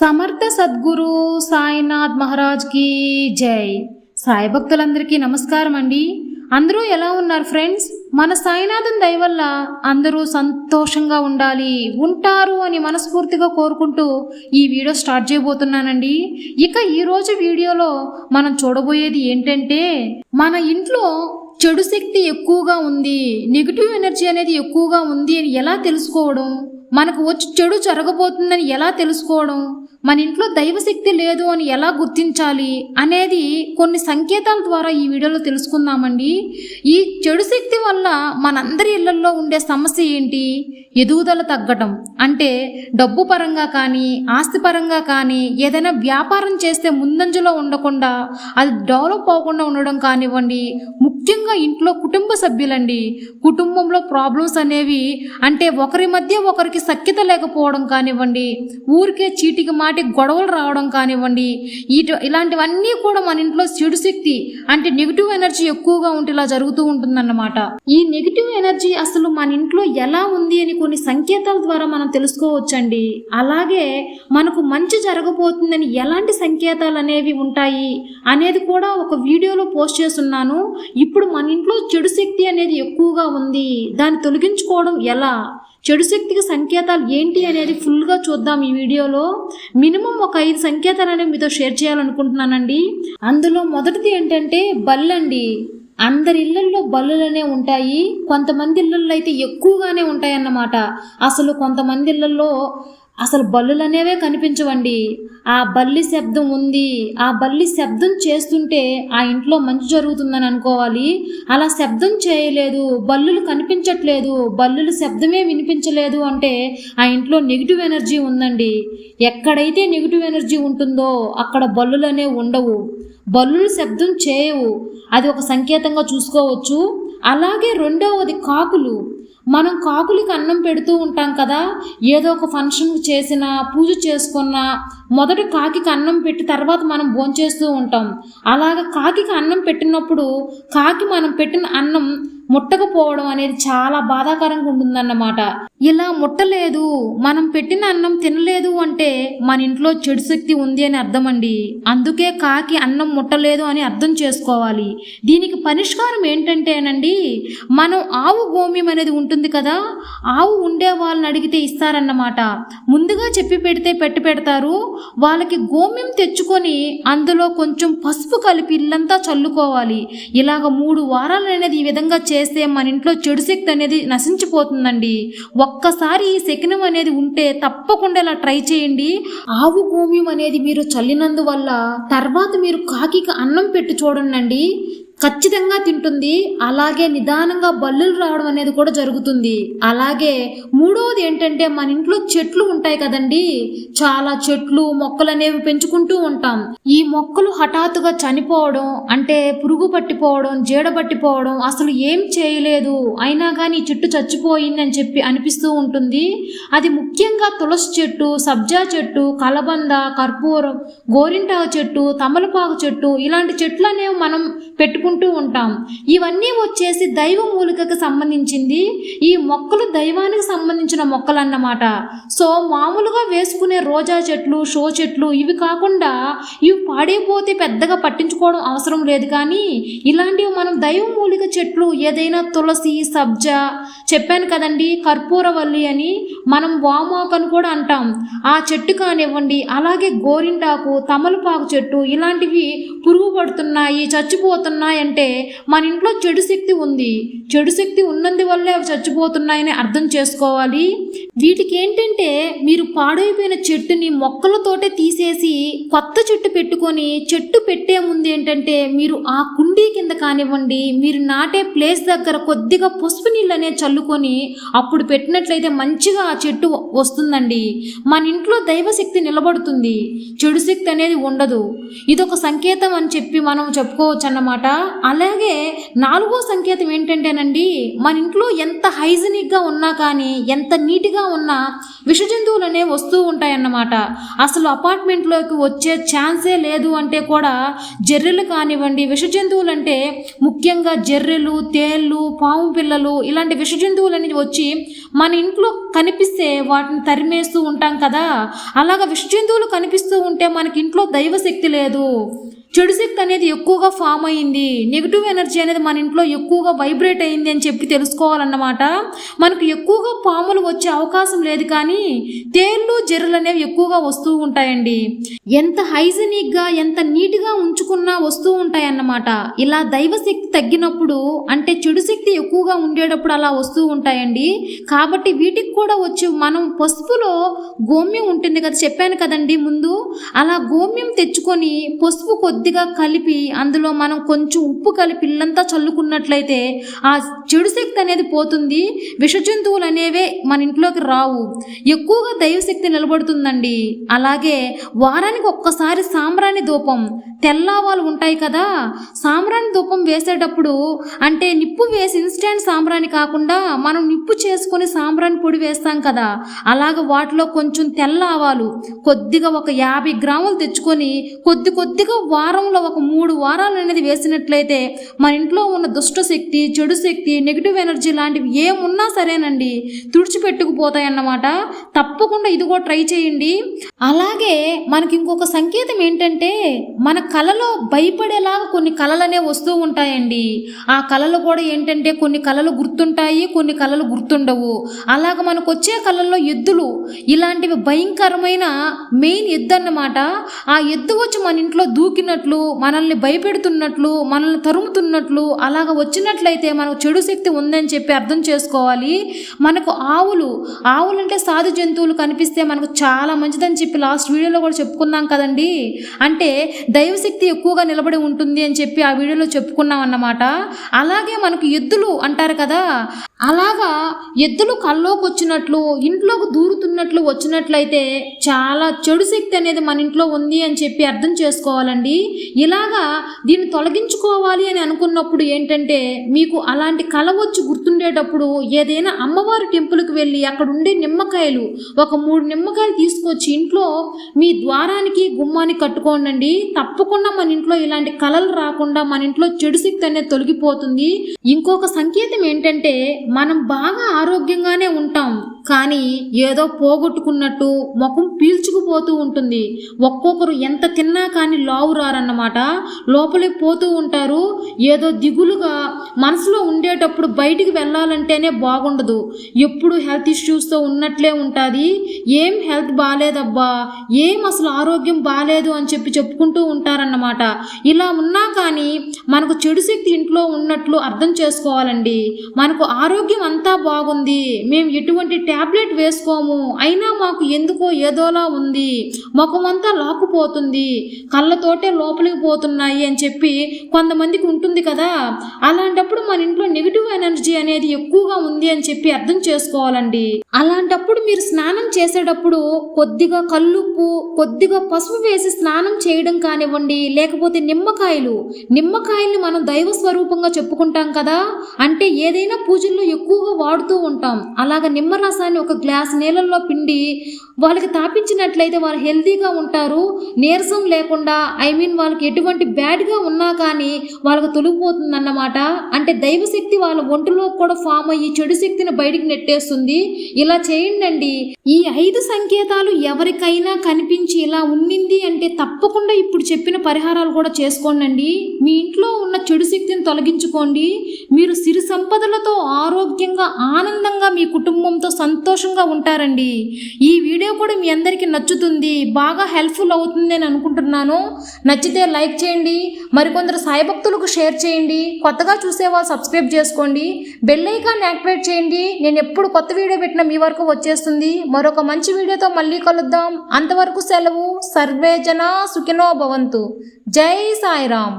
సమర్థ సద్గురు సాయినాథ్ మహారాజ్కి జై. సాయి భక్తులందరికీ నమస్కారం అండి. అందరూ ఎలా ఉన్నారు ఫ్రెండ్స్? మన సాయినాథన్ దయ వల్ల అందరూ సంతోషంగా ఉండాలి ఉంటారు అని మనస్ఫూర్తిగా కోరుకుంటూ ఈ వీడియో స్టార్ట్ చేయబోతున్నానండి. ఇక ఈరోజు వీడియోలో మనం చూడబోయేది ఏంటంటే మన ఇంట్లో చెడు శక్తి ఎక్కువగా ఉంది నెగిటివ్ ఎనర్జీ అనేది ఎక్కువగా ఉంది అని ఎలా తెలుసుకోవడం మనకు వచ్చి చెడు జరగబోతుందని ఎలా తెలుసుకోవడం మన ఇంట్లో దైవశక్తి లేదు అని ఎలా గుర్తించాలి అనేది కొన్ని సంకేతాల ద్వారా ఈ వీడియోలో తెలుసుకుందామండి. ఈ చెడు శక్తి వల్ల మనందరి ఇళ్ళలో ఉండే సమస్య ఏంటి? ఎదుగుదల తగ్గటం. అంటే డబ్బు పరంగా కానీ ఆస్తి పరంగా కానీ ఏదైనా వ్యాపారం చేస్తే ముందంజలో ఉండకుండా అది డెవలప్ అవ్వకుండా ఉండడం కానివ్వండి. ముఖ్యంగా ఇంట్లో కుటుంబ సభ్యులండి. కుటుంబంలో ప్రాబ్లమ్స్ అనేవి అంటే ఒకరి మధ్య ఒకరికి సఖ్యత లేకపోవడం కానివ్వండి. ఊరికే చీటికి మాట గొడవలు రావడం కానివ్వండి ఇటు ఇలాంటివన్నీ కూడా మన ఇంట్లో చెడు శక్తి అంటే నెగిటివ్ ఎనర్జీ ఎక్కువగా ఉంటే ఇలా జరుగుతూ ఉంటుందన్నమాట. ఈ నెగిటివ్ ఎనర్జీ అసలు మన ఇంట్లో ఎలా ఉంది అని కొన్ని సంకేతాల ద్వారా మనం తెలుసుకోవచ్చండి. అలాగే మనకు మంచి జరగబోతుందని ఎలాంటి సంకేతాలు అనేవి ఉంటాయి అనేది కూడా ఒక వీడియోలో పోస్ట్ చేస్తున్నాను. ఇప్పుడు మన ఇంట్లో చెడు శక్తి అనేది ఎక్కువగా ఉంది. దాన్ని తొలగించుకోవడం ఎలా? చెడు శక్తికి సంకేతాలు ఏంటి అనేది ఫుల్గా చూద్దాం ఈ వీడియోలో. మినిమం ఒక ఐదు సంకేతాలు అనేవి మీతో షేర్ చేయాలనుకుంటున్నానండి. అందులో మొదటిది ఏంటంటే బల్లండి అందరి ఇళ్ళల్లో బల్లులనే ఉంటాయి. కొంతమంది ఇళ్ళల్లో అయితే ఎక్కువగానే ఉంటాయన్నమాట. అసలు కొంతమంది ఇళ్ళల్లో అసలు బల్లులనేవే కనిపించవండి. ఆ బల్లి శబ్దం ఉంది. ఆ బల్లి శబ్దం చేస్తుంటే ఆ ఇంట్లో మంచి జరుగుతుందని అనుకోవాలి. అలా శబ్దం చేయలేదు. బల్లులు కనిపించట్లేదు. బల్లులు శబ్దమే వినిపించలేదు అంటే ఆ ఇంట్లో నెగిటివ్ ఎనర్జీ ఉందండి. ఎక్కడైతే నెగిటివ్ ఎనర్జీ ఉంటుందో అక్కడ బల్లులు అనేవి ఉండవు. బల్లులు శబ్దం చేయవు. అది ఒక సంకేతంగా చూసుకోవచ్చు. అలాగే రెండవది కాకులు. మనం కాకులకి అన్నం పెడుతూ ఉంటాం కదా. ఏదో ఒక ఫంక్షన్ చేసిన పూజ చేసుకున్న మొదట కాకికి అన్నం పెట్టి తర్వాత మనం భోంచేస్తూ ఉంటాం. అలాగ కాకికి అన్నం పెట్టినప్పుడు కాకి మనం పెట్టిన అన్నం ముట్టకపోవడం అనేది చాలా బాధాకరంగా ఉంటుందన్నమాట. ఇలా ముట్టలేదు మనం పెట్టిన అన్నం తినలేదు అంటే మన ఇంట్లో చెడు శక్తి ఉంది అని అర్థం అండి అందుకే కాకి అన్నం ముట్టలేదు అని అర్థం చేసుకోవాలి. దీనికి పరిష్కారం ఏంటంటేనండి మనం ఆవు గోమ్యం అనేది ఉంటుంది కదా ఆవు ఉండే వాళ్ళని అడిగితే ఇస్తారన్నమాట. ముందుగా చెప్పి పెడితే పెట్టి పెడతారు వాళ్ళకి గోమ్యం తెచ్చుకొని అందులో కొంచెం పసుపు కలిపి ఇల్లంతా చల్లుకోవాలి. ఇలాగ మూడు వారాలు అనేది ఈ విధంగా చేస్తే మన ఇంట్లో చెడు శక్తి అనేది నశించిపోతుందండి. ఒక్కసారి ఈ శకనం అనేది ఉంటే తప్పకుండా ఇలా ట్రై చేయండి. ఆవు గోమ్యం అనేది మీరు చల్లినందువల్ల తర్వాత మీరు కాకి అన్నం పెట్టి చూడండి ఖచ్చితంగా తింటుంది. అలాగే నిదానంగా బల్లులు రావడం అనేది కూడా జరుగుతుంది. అలాగే మూడవది ఏంటంటే మన ఇంట్లో చెట్లు ఉంటాయి కదండి. చాలా చెట్లు మొక్కలు అనేవి పెంచుకుంటూ ఉంటాం. ఈ మొక్కలు హఠాత్తుగా చనిపోవడం అంటే పురుగు పట్టిపోవడం జీడ పట్టిపోవడం అసలు ఏం చేయలేదు. అయినా కానీ ఈ చెట్టు చచ్చిపోయింది అని చెప్పి అనిపిస్తూ ఉంటుంది. అది ముఖ్యంగా తులసి చెట్టు సబ్జా చెట్టు కలబంద కర్పూరం గోరింటాకు చెట్టు తమలపాకు చెట్టు ఇలాంటి చెట్లు అనేవి మనం పెట్టుకుంటూ ఉంటాం. ఇవన్నీ వచ్చేసి దైవ మూలికకు సంబంధించింది. ఈ మొక్కలు దైవానికి సంబంధించిన మొక్కలు అన్నమాట సో మామూలుగా వేసుకునే రోజా చెట్లు షో చెట్లు ఇవి కాకుండా ఇవి పాడైపోతే పెద్దగా పట్టించుకోవడం అవసరం లేదు కానీ ఇలాంటివి మనం దైవ మూలిక చెట్లు ఏదైనా తులసి సబ్జా చెప్పాను కదండి కర్పూరవల్లి అని మనం వామాకు అని కూడా అంటాం. ఆ చెట్టు కానివ్వండి అలాగే గోరింటాకు తమలపాకు చెట్టు ఇలాంటివి పురుగు పడుతున్నాయి చచ్చిపోతున్నాయి అంటే మన ఇంట్లో చెడు శక్తి ఉంది. చెడు శక్తి ఉన్నందువల్లే అవి చచ్చిపోతున్నాయని అర్థం చేసుకోవాలి. వీటికి ఏంటంటే మీరు పాడైపోయిన చెట్టుని మొక్కలతోటే తీసేసి కొత్త చెట్టు పెట్టుకొని చెట్టు పెట్టే ముందు ఏంటంటే మీరు ఆ కుండీ కింద కానివ్వండి మీరు నాటే ప్లేస్ దగ్గర కొద్దిగా పసుపు నీళ్ళనే చల్లుకొని అప్పుడు పెట్టినట్లయితే మంచిగా ఆ చెట్టు వస్తుందండి. మన ఇంట్లో దైవశక్తి నిలబడుతుంది. చెడు శక్తి అనేది ఉండదు. ఇదొక సంకేతం అని చెప్పి మనం చెప్పుకోవచ్చు అన్నమాట అలాగే నాలుగో సంకేతం ఏంటంటేనండి మన ఇంట్లో ఎంత హైజీనిక్గా ఉన్నా కానీ ఎంత నీట్గా ఉన్నా విష జంతువులు అనేవి వస్తూ ఉంటాయన్నమాట. అసలు అపార్ట్మెంట్లోకి వచ్చే ఛాన్సే లేదు అంటే కూడా జర్రెలు కానివ్వండి విష జంతువులు అంటే ముఖ్యంగా జర్రెలు తేళ్ళు పాము పిల్లలు ఇలాంటి విష జంతువులు అనేది వచ్చి మన ఇంట్లో కనిపిస్తే వాటిని తరిమేస్తూ ఉంటాం కదా. అలాగ విష జంతువులు కనిపిస్తూ ఉంటే మనకి ఇంట్లో దైవశక్తి లేదు. చెడు శక్తి అనేది ఎక్కువగా ఫామ్ అయింది నెగిటివ్ ఎనర్జీ అనేది మన ఇంట్లో ఎక్కువగా వైబ్రేట్ అయింది అని చెప్పి తెలుసుకోవాలన్నమాట. మనకు ఎక్కువగా పాములు వచ్చే అవకాశం లేదు కానీ తేళ్ళు జర్రలు అనేవి ఎక్కువగా వస్తూ ఉంటాయండి. ఎంత హైజీనిక్గా ఎంత నీట్గా ఉంచుకున్నా వస్తూ ఉంటాయన్నమాట. ఇలా దైవశక్తి తగ్గినప్పుడు అంటే చెడు శక్తి ఎక్కువగా ఉండేటప్పుడు అలా వస్తూ ఉంటాయండి. కాబట్టి వీటికి కూడా వచ్చి మనం పసుపులో గోమ్యం ఉంటుంది కదా చెప్పాను కదండి ముందు. అలా గోమ్యం తెచ్చుకొని పసుపు కొద్ది కొద్దిగా కలిపి అందులో మనం కొంచెం ఉప్పు కలిపి ఇల్లంతా చల్లుకున్నట్లయితే ఆ చెడు శక్తి అనేది పోతుంది. విష జంతువులు అనేవే మన ఇంట్లోకి రావు. ఎక్కువగా దైవశక్తి నిలబడుతుందండి. అలాగే వారానికి ఒక్కసారి సాంబ్రాణి ధూపం తెల్లావాలు ఉంటాయి కదా సాంబ్రాణి ధూపం వేసేటప్పుడు అంటే నిప్పు వేసి ఇన్స్టాంట్ సాంబ్రాణి కాకుండా మనం నిప్పు చేసుకొని సాంబ్రాణి పొడి వేస్తాం కదా అలాగ వాటిలో కొంచెం తెల్ల ఆవాలు కొద్దిగా ఒక యాభై గ్రాములు తెచ్చుకొని కొద్ది కొద్దిగా వారంలో ఒక మూడు వారాలు అనేది వేసినట్లయితే మన ఇంట్లో ఉన్న దుష్ట శక్తి చెడు శక్తి నెగిటివ్ ఎనర్జీ లాంటివి ఏమున్నా సరేనండి. తుడిచిపెట్టుకుపోతాయి అన్నమాట తప్పకుండా ఇది కూడా ట్రై చేయండి. అలాగే మనకి ఇంకొక సంకేతం ఏంటంటే మన కళలో భయపడేలాగా కొన్ని కళలనే వస్తూ ఉంటాయండి. ఆ కళలు కూడా ఏంటంటే కొన్ని కళలు గుర్తుంటాయి కొన్ని కళలు గుర్తుండవు. అలాగ మనకు వచ్చే కళల్లో ఎద్దులు ఇలాంటివి భయంకరమైన మెయిన్ ఎద్దు అన్నమాట ఆ ఎద్దు వచ్చి మన ఇంట్లో దూకిన దూకినట్లు మనల్ని భయపెడుతున్నట్లు మనల్ని తరుముతున్నట్లు అలాగ వచ్చినట్లయితే మనకు చెడు శక్తి ఉందని చెప్పి అర్థం చేసుకోవాలి. మనకు ఆవులు ఆవులు అంటే సాధు జంతువులు కనిపిస్తే మనకు చాలా మంచిదని చెప్పి లాస్ట్ వీడియోలో కూడా చెప్పుకున్నాం కదండి. అంటే దైవశక్తి ఎక్కువగా నిలబడి ఉంటుంది అని చెప్పి ఆ వీడియోలో చెప్పుకున్నాం అన్నమాట. అలాగే మనకు ఎద్దులు అంటారు కదా. అలాగా ఎద్దులు కల్లోకి వచ్చినట్లు ఇంట్లోకి దూరుతున్నట్లు వచ్చినట్లయితే చాలా చెడు శక్తి అనేది మన ఇంట్లో ఉంది అని చెప్పి అర్థం చేసుకోవాలండి. ఇలాగా దీన్ని తొలగించుకోవాలి అని అనుకున్నప్పుడు ఏంటంటే మీకు అలాంటి కళ వచ్చి గుర్తుండేటప్పుడు ఏదైనా అమ్మవారి టెంపుల్కి వెళ్ళి అక్కడ ఉండే నిమ్మకాయలు ఒక మూడు నిమ్మకాయలు తీసుకొచ్చి ఇంట్లో మీ ద్వారానికి గుమ్మానికి కట్టుకోండి తప్పకుండా మన ఇంట్లో ఇలాంటి కళలు రాకుండా మన ఇంట్లో చెడు శక్తి అనేది తొలగిపోతుంది. ఇంకొక సంకేతం ఏంటంటే మనం బాగా ఆరోగ్యంగానే ఉంటాం కానీ ఏదో పోగొట్టుకున్నట్టు ముఖం పీల్చుకుపోతూ ఉంటుంది. ఒక్కొక్కరు ఎంత తిన్నా కానీ లావు ఉంటారన్నమాట లోపలికి పోతూ ఉంటారు. ఏదో దిగులుగా మనసులో ఉండేటప్పుడు బయటికి వెళ్ళాలంటేనే బాగుండదు. ఎప్పుడు హెల్త్ ఇష్యూస్తో ఉన్నట్లే ఉంటుంది. ఏం హెల్త్ బాగాలేదబ్బా ఏం అసలు ఆరోగ్యం బాగాలేదు అని చెప్పి చెప్పుకుంటూ ఉంటారన్నమాట. ఇలా ఉన్నా కానీ మనకు చెడు శక్తి ఇంట్లో ఉన్నట్లు అర్థం చేసుకోవాలండి. మనకు ఆరోగ్యం అంతా బాగుంది. మేము ఎటువంటి ట్యాబ్లెట్ వేసుకోము. అయినా మాకు ఎందుకో ఏదోలా ఉంది. ముఖమంతా లాక్కుపోతుంది. కళ్ళతోటే లోపలికి పోతున్నాయి అని చెప్పి కొంతమందికి ఉంటుంది కదా. అలాంటప్పుడు మన ఇంట్లో నెగిటివ్ ఎనర్జీ అనేది ఎక్కువగా ఉంది అని చెప్పి అర్థం చేసుకోవాలండి. అలాంటప్పుడు మీరు స్నానం చేసేటప్పుడు కొద్దిగా కల్లుప్పు కొద్దిగా పసుపు వేసి స్నానం చేయడం కానివ్వండి లేకపోతే నిమ్మకాయలు. నిమ్మకాయల్ని మనం దైవ స్వరూపంగా చెప్పుకుంటాం కదా. అంటే ఏదైనా పూజల్లో ఎక్కువగా వాడుతూ ఉంటాం. అలాగ నిమ్మరసాన్ని ఒక గ్లాస్ నీళ్ళల్లో పిండి వాళ్ళకి తాపించినట్లయితే వాళ్ళు హెల్తీగా ఉంటారు. నీరసం లేకుండా ఐ మీన్ వాళ్ళకి ఎటువంటి బ్యాడ్గా ఉన్నా కానీ వాళ్ళకు తొలిగిపోతుందన్నమాట. అంటే దైవశక్తి వాళ్ళ ఒంటిలో కూడా ఫామ్ అయ్యి చెడు శక్తిని బయటికి నెట్టేస్తుంది. ఇలా చేయండి ఈ ఐదు సంకేతాలు ఎవరికైనా కనిపించి ఇలా ఉన్నింది అంటే తప్పకుండా ఇప్పుడు చెప్పిన పరిహారాలు కూడా చేసుకోండి మీ ఇంట్లో ఉన్న చెడు శక్తిని తొలగించుకోండి. మీరు సిరి సంపదలతో ఆరోగ్యంగా ఆనందంగా మీ కుటుంబంతో సంతోషంగా ఉంటారండి. ఈ వీడియో కూడా మీ అందరికీ నచ్చుతుంది. బాగా హెల్ప్ఫుల్ అవుతుంది అని అనుకుంటున్నాను. నచ్చితే లైక్ చేయండి మరికొందరు సాయి భక్తులకు షేర్ చేయండి కొత్తగా చూసే వాళ్ళు సబ్స్క్రైబ్ చేసుకోండి బెల్ ఐకాన్ యాక్టివేట్ చేయండి. నేను ఎప్పుడు కొత్త వీడియో పెట్టినా మీ వరకు వచ్చేస్తుంది. మరొక మంచి వీడియోతో మళ్ళీ కలుద్దాం. అంతవరకు సెలవు సర్వేజన సుఖినో భవంతు. జై సాయిరామ్.